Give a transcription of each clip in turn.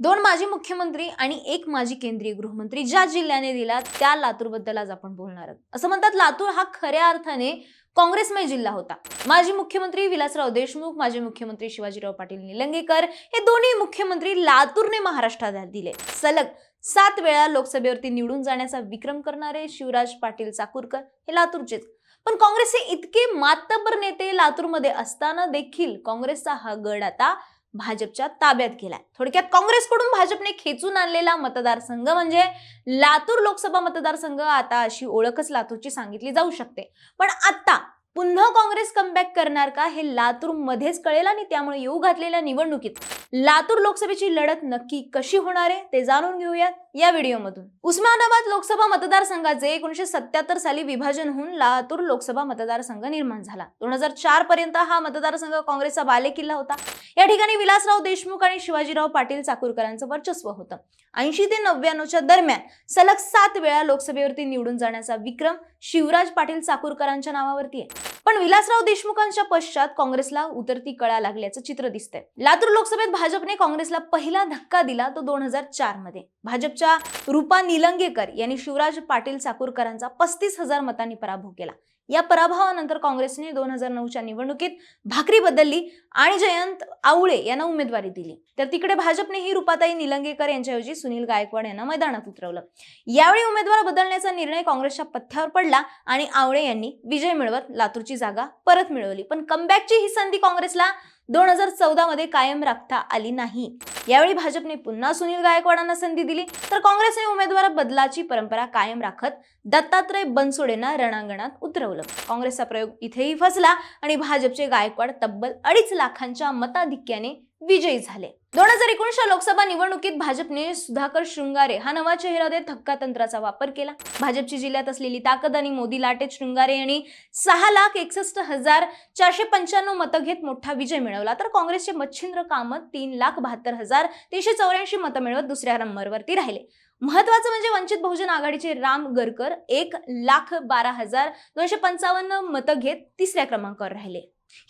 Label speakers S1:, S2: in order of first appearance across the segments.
S1: दोन माजी मुख्यमंत्री आणि एक माजी केंद्रीय गृहमंत्री ज्या जिल्ह्याने दिला त्या लातूरबद्दल आज आपण बोलणार आहोत. असं म्हणतात लातूर हा खऱ्या अर्थाने काँग्रेसमय जिल्हा होता. माजी मुख्यमंत्री विलासराव देशमुख माजी मुख्यमंत्री शिवाजीराव पाटील निलंगेकर हे दोन्ही मुख्यमंत्री लातूरने महाराष्ट्रात दिले. सलग सात वेळा लोकसभेवरती निवडून जाण्याचा विक्रम करणारे शिवराज पाटील चाकूरकर हे लातूरचेच. पण काँग्रेसचे इतके मातबर नेते लातूरमध्ये असताना देखील काँग्रेसचा हा गड आता भाजपच्या ताब्यात गेलाय. थोडक्यात काँग्रेसकडून भाजपने खेचून आणलेला मतदारसंघ म्हणजे लातूर लोकसभा मतदारसंघ आता अशी ओळखच लातूरची सांगितली जाऊ शकते. पण आता पुन्हा काँग्रेस कमबॅक करणार का हे लातूर मध्येच कळेल आणि त्यामुळे येऊ घातलेल्या निवडणुकीत लातूर लोकसभेची लढत नक्की कशी होणार आहे ते जाणून घेऊयात. या व्हिडिओमधून. उस्मानाबाद लोकसभा मतदारसंघाचे एकोणीशे सत्याहत्तर साली विभाजन होऊन लातूर लोकसभा मतदारसंघ निर्माण झाला. दोन हजार चार पर्यंत हा मतदारसंघ काँग्रेसचा बालेकिल्ला होता. या ठिकाणी विलासराव देशमुख आणि शिवाजीराव पाटील चाकूरकरांचं वर्चस्व होतं. ऐंशी ते नव्याण्णवच्या दरम्यान सलग सात वेळा लोकसभेवरती निवडून जाण्याचा विक्रम शिवराज पाटील चाकूरकरांच्या नावावरती आहे. पण विलासराव देशमुखांच्या पश्चात काँग्रेसला उतरती कळा लागल्याचं चित्र दिसतंय. लातूर लोकसभेत भाजपने काँग्रेसला पहिला धक्का दिला तो दोन हजार चारमध्ये. भाजपच्या रुपा निलंगेकर यांनी शिवराज पाटील चाकूरकरांचा पस्तीस हजार मतांनी पराभव केला. या पराभवानंतर काँग्रेसने दोन हजार नऊच्या निवडणुकीत भाकरी बदलली आणि जयंत आवळे यांना उमेदवारी दिली. तर तिकडे भाजपने ही रुपाताई निलंगेकर यांच्याऐवजी सुनील गायकवाड यांना मैदानात उतरवलं. यावेळी उमेदवार बदलण्याचा निर्णय काँग्रेसच्या पथ्यावर पडला आणि आवळे यांनी विजय मिळवत लातूरची जागा परत मिळवली. पण कमबॅकची ही संधी काँग्रेसला दोन हजार चौदामध्ये कायम राखता आली नाही. यावेळी भाजपने पुन्हा सुनील गायकवाडांना संधी दिली तर काँग्रेसने उमेदवार बदलाची परंपरा कायम राखत दत्तात्रय बनसोडेंना रणांगणात उतरवलं. काँग्रेसचा प्रयोग इथेही फसला आणि भाजपचे गायकवाड तब्बल अडीच लाखांच्या मताधिक्याने विजयी झाले. दोन हजार एकोणीसच्या लोकसभा निवडणुकीत भाजपने सुधाकर शृंगारे हा नवा चेहरा देत धक्का तंत्राचा वापर केला. भाजपची जिल्ह्यात असलेली ताकद आणि मोदी लाटेत शृंगारे यांनी सहा लाख एकसष्ट हजार चारशे पंच्याण्णव मतं घेत मोठा विजय मिळवला. तर काँग्रेसचे मच्छिंद्र कामत तीन लाख बहात्तर हजार तीनशे चौऱ्याऐंशी मतं मिळवत दुसऱ्या नंबरवरती राहिले. महत्वाचं म्हणजे वंचित बहुजन आघाडीचे राम गरकर एक लाख बारा हजार दोनशे पंचावन्न मतं घेत तिसऱ्या क्रमांकावर राहिले.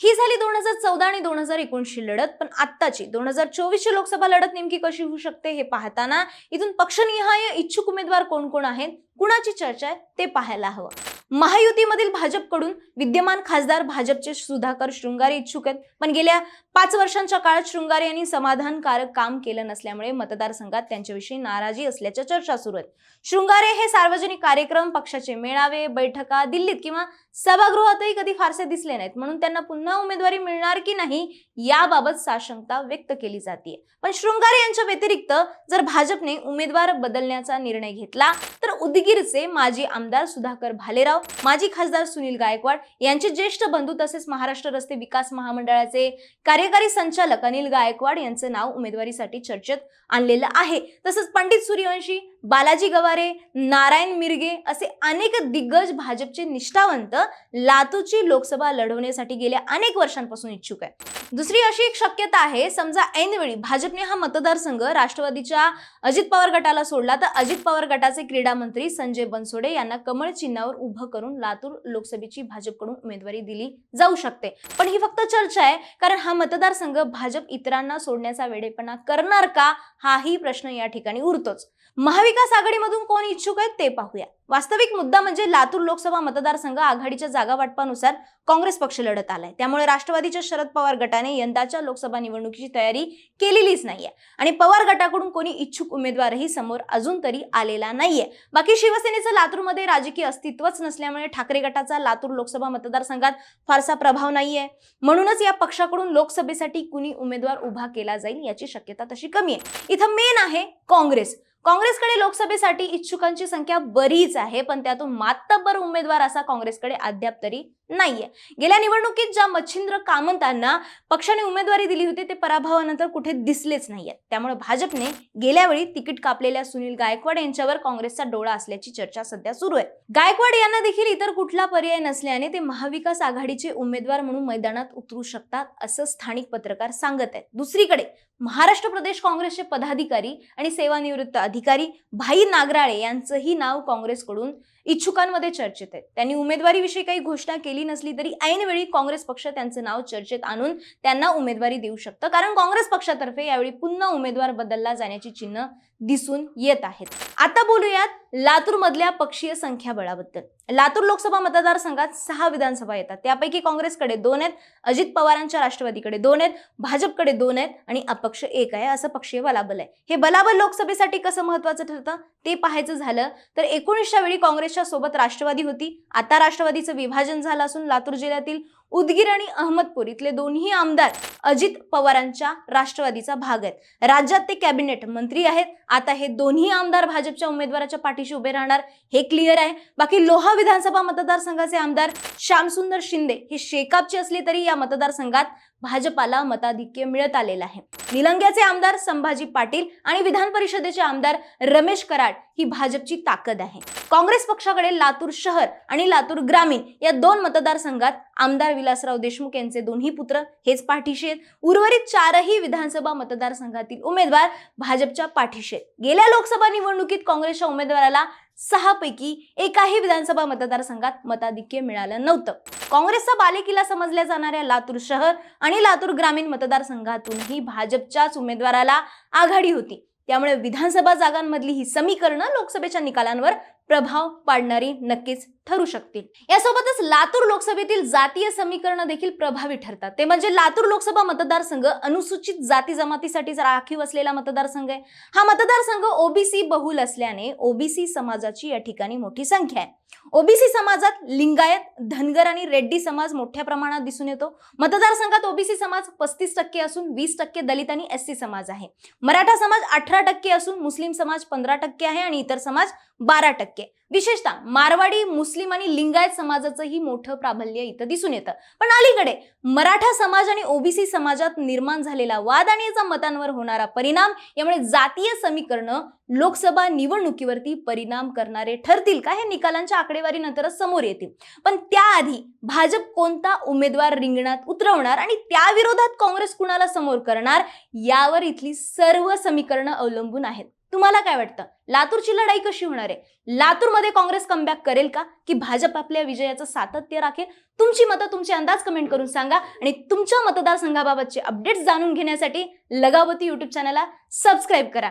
S1: ही झाली दोन हजार चौदा आणि दोन हजार एकोणीसची लढत पण आत्ताची दोन हजार चोवीसची लोकसभा लढत नेमकी कशी होऊ शकते हे पाहताना इथून पक्षनिहाय इच्छुक उमेदवार कोण कोण आहेत कुणाची चर्चा आहे ते पाहायला हवं. महायुतीमधील भाजपकडून विद्यमान खासदार भाजपचे सुधाकर शृंगारे इच्छुक आहेत. पण गेल्या पाच वर्षांच्या काळात शृंगारे यांनी समाधानकारक काम केलं नसल्यामुळे मतदारसंघात त्यांच्याविषयी नाराजी असल्याच्या चर्चा सुरू आहेत. शृंगारे हे सार्वजनिक कार्यक्रम पक्षाचे मेळावे बैठका दिल्लीत किंवा सभागृहातही कधी फारसे दिसले नाहीत. म्हणून त्यांना पुन्हा उमेदवारी मिळणार की नाही याबाबत साशंकता व्यक्त केली जाते. पण शृंगारे यांच्या व्यतिरिक्त जर भाजपने उमेदवार बदलण्याचा निर्णय घेतला तर उदगीरचे माजी आमदार सुधाकर भालेराव माजी खासदार सुनील गायकवाड यांचे ज्येष्ठ बंधू तसेच महाराष्ट्र रस्ते विकास महामंडळाचे कार्यकारी संचालक अनिल गायकवाड यांचं नाव उमेदवारीसाठी चर्चेत आणलेलं आहे. तसंच पंडित सूर्यवंशी बालाजी गवारे नारायण मिरगे असे अनेक दिग्गज भाजपचे निष्ठावंत लातूरची लोकसभा लढवण्यासाठी गेल्या अनेक वर्षांपासून इच्छुक आहे दुसरी अशी एक शक्यता आहे समजा ऐनवेळी भाजपने हा मतदारसंघ राष्ट्रवादीच्या अजित पवार गटाला सोडला तर अजित पवार गटाचे क्रीडा मंत्री संजय बनसोडे यांना कमळ चिन्हावर उभं करून लातूर लोकसभेची भाजपकडून उमेदवारी दिली जाऊ शकते. पण ही फक्त चर्चा आहे कारण हा मतदारसंघ भाजप इतरांना सोडण्याचा वेडेपणा करणार का हाही प्रश्न या ठिकाणी उरतोच. महाविकास आघाडीमधून कोण इच्छुक आहेत ते पाहूया. वास्तविक मुद्दा म्हणजे लातूर लोकसभा मतदारसंघ आघाडीच्या जागा वाटपानुसार काँग्रेस पक्ष लढत आलाय. त्यामुळे राष्ट्रवादीच्या शरद पवार गटाने यंदाच्या लोकसभा निवडणुकीची तयारी केलेलीच नाहीये. आणि पवार गटाकडून कोणी इच्छुक उमेदवारही समोर अजून तरी आलेला नाहीये. बाकी शिवसेनेचं लातूरमध्ये राजकीय अस्तित्वच नसल्यामुळे ठाकरे गटाचा लातूर लोकसभा मतदारसंघात फारसा प्रभाव नाहीये. म्हणूनच या पक्षाकडून लोकसभेसाठी कुणी उमेदवार उभा केला जाईल याची शक्यता तशी कमी आहे. इथं मेन आहे काँग्रेस. काँग्रेसकडे लोकसभेसाठी इच्छुकांची संख्या बरीच आहे पण त्यातून मातब्बर उमेदवार असा काँग्रेसकडे अद्याप तरी नाहीये. गेल्या निवडणुकीत ज्या मच्छिंद्र कामंतांना पक्षाने उमेदवारी दिली होती ते पराभवानंतर कुठे दिसलेच नाहीयेत. त्यामुळे भाजपने गेल्या वेळी तिकीट कापलेल्या सुनील गायकवाड यांच्यावर काँग्रेसचा डोळा असल्याची चर्चा सध्या सुरू आहे. गायकवाड यांना देखील इतर कुठला पर्याय नसल्याने ते महाविकास आघाडीचे उमेदवार म्हणून मैदानात उतरू शकतात असं स्थानिक पत्रकार सांगत आहेत. दुसरीकडे महाराष्ट्र प्रदेश काँग्रेसचे पदाधिकारी आणि सेवानिवृत्त अधिकारी भाई नागराळे यांचंही नाव काँग्रेसकडून इच्छुकांमध्ये चर्चेत आहेत. त्यांनी उमेदवारीविषयी काही घोषणा केली नसली तरी ऐनवेळी काँग्रेस पक्ष त्यांचं नाव चर्चेत आणून त्यांना उमेदवारी देऊ शकतं. कारण काँग्रेस पक्षातर्फे यावेळी पुन्हा उमेदवार बदलला जाण्याची चिन्ह दिसून येत आहेत. आता बोलूयात लातूर मधल्या पक्षीय संख्याबळाबद्दल लातूर लोकसभा मतदारसंघात सहा विधानसभा येतात. त्यापैकी काँग्रेसकडे दोन आहेत अजित पवारांच्या राष्ट्रवादीकडे दोन आहेत भाजपकडे दोन आहेत आणि अपक्ष एक आहे असं पक्षीय बलाबल आहे. हे बलाबल लोकसभेसाठी कसं महत्वाचं ठरतं? ते पाहायचं झालं तर एकोणीसच्या वेळी काँग्रेसच्या सोबत राष्ट्रवादी होती. आता राष्ट्रवादीचं विभाजन झालं असून लातूर जिल्ह्यातील उदगीर आणि अहमदपूर इथले दोन्ही आमदार अजित पवारांच्या राष्ट्रवादीचा भाग आहेत. राज्यात ते कॅबिनेट मंत्री आहेत. आता हे दोन्ही आमदार भाजपच्या उमेदवाराच्या पाठीशी उभे राहणार हे क्लिअर आहे. बाकी लोहा विधानसभा मतदारसंघाचे आमदार श्यामसुंदर शिंदे हे शेकापचे असले तरी या मतदारसंघात भाजपाला मताधिक्य मिळत आलेलं आहे. निलंग्याचे आमदार संभाजी पाटील आणि विधान परिषदेचे आमदार रमेश कराड ही भाजपची ताकद आहे. काँग्रेस पक्षाकडे लातूर शहर आणि लातूर ग्रामीण या दोन मतदारसंघात आमदार विलासराव देशमुख यांचे दोन्ही पुत्र हेच पाठीशी आहेत उर्वरित चारही विधानसभा मतदारसंघातील उमेदवार भाजपच्या पाठीशी आहेत गेल्या लोकसभा निवडणुकीत काँग्रेसच्या उमेदवाराला सहापैकी एकाही विधानसभा मतदारसंघात मताधिक्य मिळालं नव्हतं. काँग्रेसचा बालेकिल्ला समजल्या जाणाऱ्या लातूर शहर आणि लातूर ग्रामीण मतदारसंघातूनही भाजपच्याच उमेदवाराला आघाडी होती. त्यामुळे विधानसभा जागांमधली ही समीकरणं लोकसभेच्या निकालांवर प्रभाव पाडणारी नक्कीच ठरू शकतील. यासोबतच लातूर लोकसभेतील जातीय समीकरणं देखील प्रभावी ठरतात. ते म्हणजे लातूर लोकसभा मतदारसंघ अनुसूचित जाती जमातीसाठी राखीव असलेला मतदारसंघ आहे. हा मतदारसंघ ओबीसी बहुल असल्याने ओबीसी समाजाची या ठिकाणी मोठी संख्या आहे. ओबीसी समाजात लिंगायत धनगर आणि रेड्डी समाज मोठ्या प्रमाणात दिसून येतो. मतदारसंघात ओबीसी समाज पस्तीस टक्के असून वीस टक्के दलित आणि एससी समाज आहे. मराठा समाज अठरा टक्के असून मुस्लिम समाज पंधरा टक्के आहे आणि इतर समाज बारा टक्के. विशेषतः मारवाडी मुस्लिम आणि लिंगायत समाजाचंही मोठं प्राबल्य इथं दिसून येतं. पण अलीकडे मराठा समाज आणि ओबीसी समाजात निर्माण झालेला वाद आणि याचा मतांवर होणारा परिणाम यामुळे जातीय समीकरणं लोकसभा निवडणुकीवरती परिणाम करणारे ठरतील का हे निकालांच्या आकडेवारीनंतरच समोर येतील. पण त्याआधी भाजप कोणता उमेदवार रिंगणात उतरवणार आणि त्या विरोधात काँग्रेस कुणाला समोर करणार यावर इथली सर्व समीकरणं अवलंबून आहेत. तुम्हाला काय वाटतं? लातूरची लढाई कशी होणार आहे? लातूरमध्ये काँग्रेस कमबॅक करेल का? की भाजप आपल्या विजयाचं सातत्य राखेल? तुमची मतं तुमचे अंदाज कमेंट करून सांगा. आणि तुमच्या मतदारसंघाबाबतचे अपडेट्स जाणून घेण्यासाठी लगावती युट्यूब चॅनलला सबस्क्राईब करा.